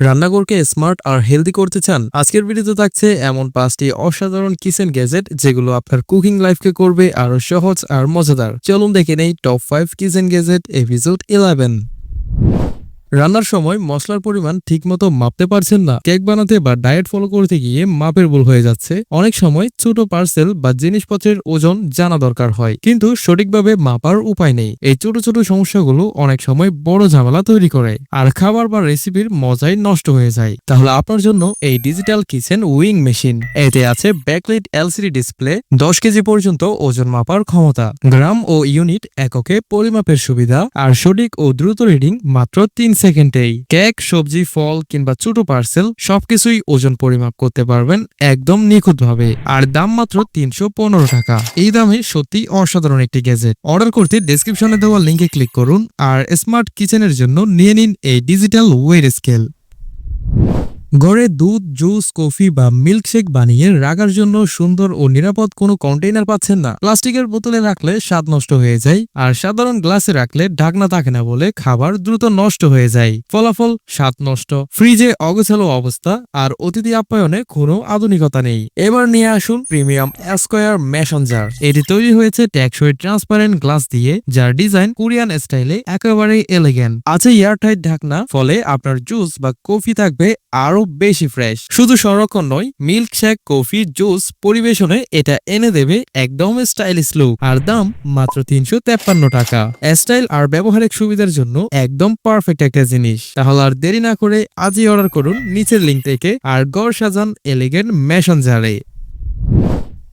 রান্নাঘরকে smart আর healthy করতে চান, আজকের ভিডিওতে থাকছে এমন পাঁচটি অসাধারণ কিচেন গ্যাজেট যেগুলো আপনার কুকিং লাইফকে করবে আরও সহজ আর মজাদার। চলুন দেখে নেই top five kitchen gadget episode eleven রান্নার সময় মশলার পরিমাণ ঠিকমতো মাপতে পারছেন না। কেক বানাতে বা ডায়েট ফলো করতে গিয়ে মাপের ভুল হয়ে যাচ্ছে। অনেক সময় ছোট পার্সেল বা জিনিসপত্রের ওজন জানা দরকার হয়, কিন্তু সঠিকভাবে মাপার উপায় নেই। এই ছোট ছোট সমস্যাগুলো অনেক সময় বড় ঝামেলা তৈরি করে, আর খাবার বা রেসিপির মজাই নষ্ট হয়ে যায়। তাহলে আপনার জন্য এই ডিজিটাল কিচেন উইং মেশিন, এতে আছে ব্যাকলাইট এলসিডি ডিসপ্লে, দশ কেজি পর্যন্ত ওজন মাপার ক্ষমতা, গ্রাম ও ইউনিট এককে পরিমাপের সুবিধা, আর সঠিক ও দ্রুত রিডিং মাত্র তিন সেকেন্ডেই কেক, সবজি, ফল কিংবা ছোট পার্সেল সবকিছুই ওজন পরিমাপ করতে পারবেন একদম নিখুঁতভাবে। আর দাম মাত্র তিনশো পনেরো টাকা। এই দামে সত্যি অসাধারণ একটি গ্যাজেট অর্ডার করতে ডেসক্রিপশনে দেওয়া লিঙ্কে ক্লিক করুন আর স্মার্ট কিচেনের জন্য নিয়ে নিন এই ডিজিটাল ওয়ের স্কেল ঘরে দুধ, জুস, কফি বা মিল্কশেক বানিয়ে রাখার জন্য সুন্দর ও নিরাপদ কোনো কন্টেইনার পাচ্ছেন না। প্লাস্টিকের বোতলে রাখলে স্বাদ নষ্ট হয়ে যায় আর সাধারণ গ্লাসে রাখলে ঢাকনা থাকে না বলে খাবার দ্রুত নষ্ট হয়ে যায়। ফলাফল, স্বাদ নষ্ট। ফ্রিজে অগোছালো অবস্থা আর অতিথি আপ্যায়নে কোনো আধুনিকতা নেই। এবার নিয়ে আসুন প্রিমিয়াম স্কোয়ার মেশনজার এটি তৈরি হয়েছে ট্যাক্সই ট্রান্সপারেন্ট গ্লাস দিয়ে, যার ডিজাইন কোরিয়ান স্টাইলে একেবারে এলিগেন্ট আছে এয়ারটাইট ঢাকনা, ফলে আপনার জুস বা কফি থাকবে আরও বেশি ফ্রেশ শুধু সংরক্ষণ নয় মিল্ক শেক কফি জুস পরিবেশনে এটা এনে দেবে একদম স্টাইলিশ লুক আর দাম মাত্র তিনশো তেপ্পান্ন টাকা। স্টাইল আর ব্যবহারিক সুবিধার জন্য একদম পারফেক্ট একটা জিনিস। তাহলে আর দেরি না করে আজই অর্ডার করুন নিচের লিঙ্ক থেকে আর গড় সাজান এলিগেন্ট মেশন জারে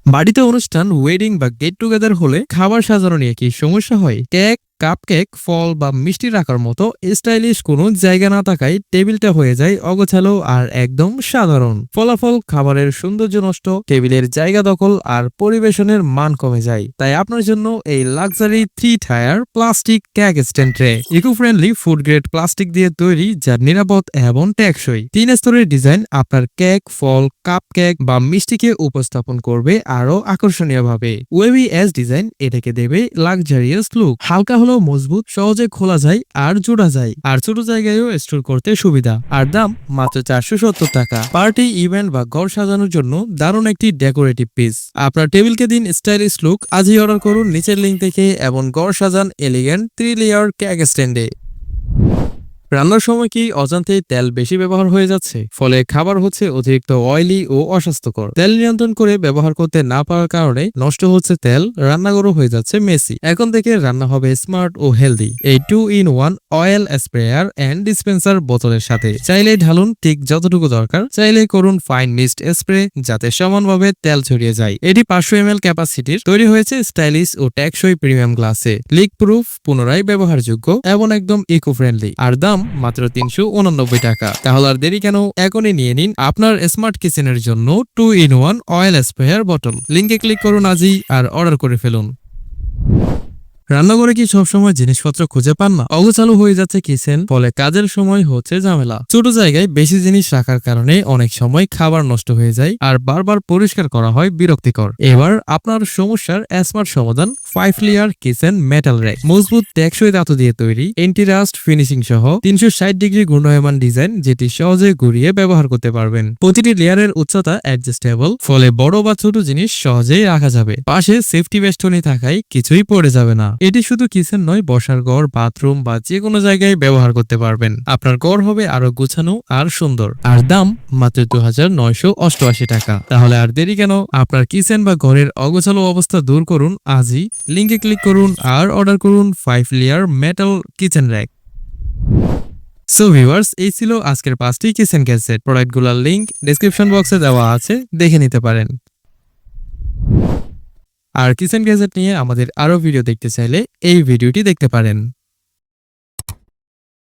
বাড়িতে অনুষ্ঠান ওয়েডিং বা গেট টুগেদার হলে খাবার সাজানো নিয়ে কি সমস্যা হয়? কেক কাপকেক, ফল বা মিষ্টি রাখার মতো স্টাইলিশ কোনো জায়গা না থাকায় টেবিলটা হয়ে যায় অগোছালো আর একদম সাধারণ। ফলাফল খাবারের সৌন্দর্য নষ্ট, টেবিলের জায়গা দখল আর পরিবেশনের মান কমে যায়। তাই আপনার জন্য এই luxury three tier plastic cake stand tray eco friendly food grade plastic দিয়ে তৈরি যা নিরাপদ এবং টেকসই। তিন স্তরের ডিজাইন আপনার কেক, ফল কাপ কেক বা মিষ্টিকে উপস্থাপন করবে আরও আকর্ষণীয়ভাবে। ওয়েবি এস ডিজাইন এটাকে দেবে লাক্সারিয়াস লুক। হালকা হলেও মজবুত, সহজে খোলা যায় আর জোড়া যায়। আর ছোট জায়গায়ও স্টোর করতে সুবিধা। আর দাম মাত্র চারশো সত্তর টাকা। পার্টি ইভেন্ট বা ঘর সাজানোর জন্য দারুণ একটি ডেকোরেটিভ পিস আপনার টেবিলকে দিন স্টাইলিশ লুক আজই অর্ডার করুন নিচের লিঙ্ক থেকে এবং ঘর সাজান এলিগেন্ট থ্রি লেয়ার কেক স্ট্যান্ডে রান্নার সময় কি অজান্তেই তেল বেশি ব্যবহার হয়ে যাচ্ছে? ফলে খাবার হচ্ছে অতিরিক্ত অয়েলি ও অস্বাস্থ্যকর। তেল নিয়ন্ত্রণ করে ব্যবহার করতে না পারার কারণে নষ্ট হচ্ছে তেল, রান্নাঘরও হয়ে যাচ্ছে মেসি এখন থেকে রান্না হবে স্মার্ট ও হেলদি এই two in one oil sprayer and dispenser বোতলের সাথে। চাইলে ঢালুন ঠিক যতটুকু দরকার। চাইলে করুন ফাইন মিস্ট স্প্রে যাতে সমানভাবে তেল ছড়িয়ে যায়। এটি পাঁচশো এম এল ক্যাপাসিটির তৈরি হয়েছে স্টাইলিশ ও টেকসই প্রিমিয়াম গ্লাসে লিক প্রুফ পুনরায় ব্যবহারযোগ্য এবং একদম ইকো ফ্রেন্ডলি আর দাম মাত্র তিনশো উনানব্বই টাকা। তাহলে আর দেরি কেন? এখনই নিয়ে নিন আপনার স্মার্ট কিচেনের জন্য two in one oil sprayer bottle. লিঙ্কে ক্লিক করুন আজই আর অর্ডার করে ফেলুন। রান্নাঘরে কি সবসময় জিনিসপত্র খুঁজে পান না? অগোছালো হয়ে যাচ্ছে কিচেন, ফলে কাজের সময় হচ্ছে ঝামেলা। ছোট জায়গায় বেশি জিনিস রাখার কারণে অনেক সময় খাবার নষ্ট হয়ে যায় আর বারবার পরিষ্কার করা হয় বিরক্তিকর। এবার আপনার সমস্যার স্মার্ট সমাধান five layer kitchen metal rack মজবুত টেকসই ধাতু দিয়ে তৈরি, এন্টিরাস্ট ফিনিশিং সহ তিনশো ষাট ডিগ্রি ঘূর্ণায়মান ডিজাইন যেটি সহজে ঘুরিয়ে ব্যবহার করতে পারবেন। প্রতিটি লেয়ারের উচ্চতা অ্যাডজাস্টেবল, ফলে বড় বা ছোট জিনিস সহজেই রাখা যাবে। পাশে সেফটি বেষ্টনী থাকায় কিছুই পড়ে যাবে না। এটি শুধু কিচেন নয়, বসার ঘর, বাথরুম বা যে কোনো জায়গায় ব্যবহার করতে পারবেন। আপনার ঘর হবে আরও গুছানো আর সুন্দর। আর দাম মাত্র দু হাজার নয়শো অষ্টআশি টাকা। তাহলে আর দেরি কেন? আপনার কিচেন বা ঘরের অগোছালো অবস্থা দূর করুন আজই। লিঙ্কে ক্লিক করুন আর অর্ডার করুন five layer metal kitchen rack. So viewers, এই ছিল আজকের পাঁচটি কিচেন গ্যাজেট। প্রোডাক্টগুলোর লিঙ্ক ডেসক্রিপশন বক্সে দেওয়া আছে, দেখে নিতে পারেন। আর কিচেন গ্যাজেট নিয়ে আমাদের আরও ভিডিও দেখতে চাইলে এই ভিডিওটি দেখতে পারেন।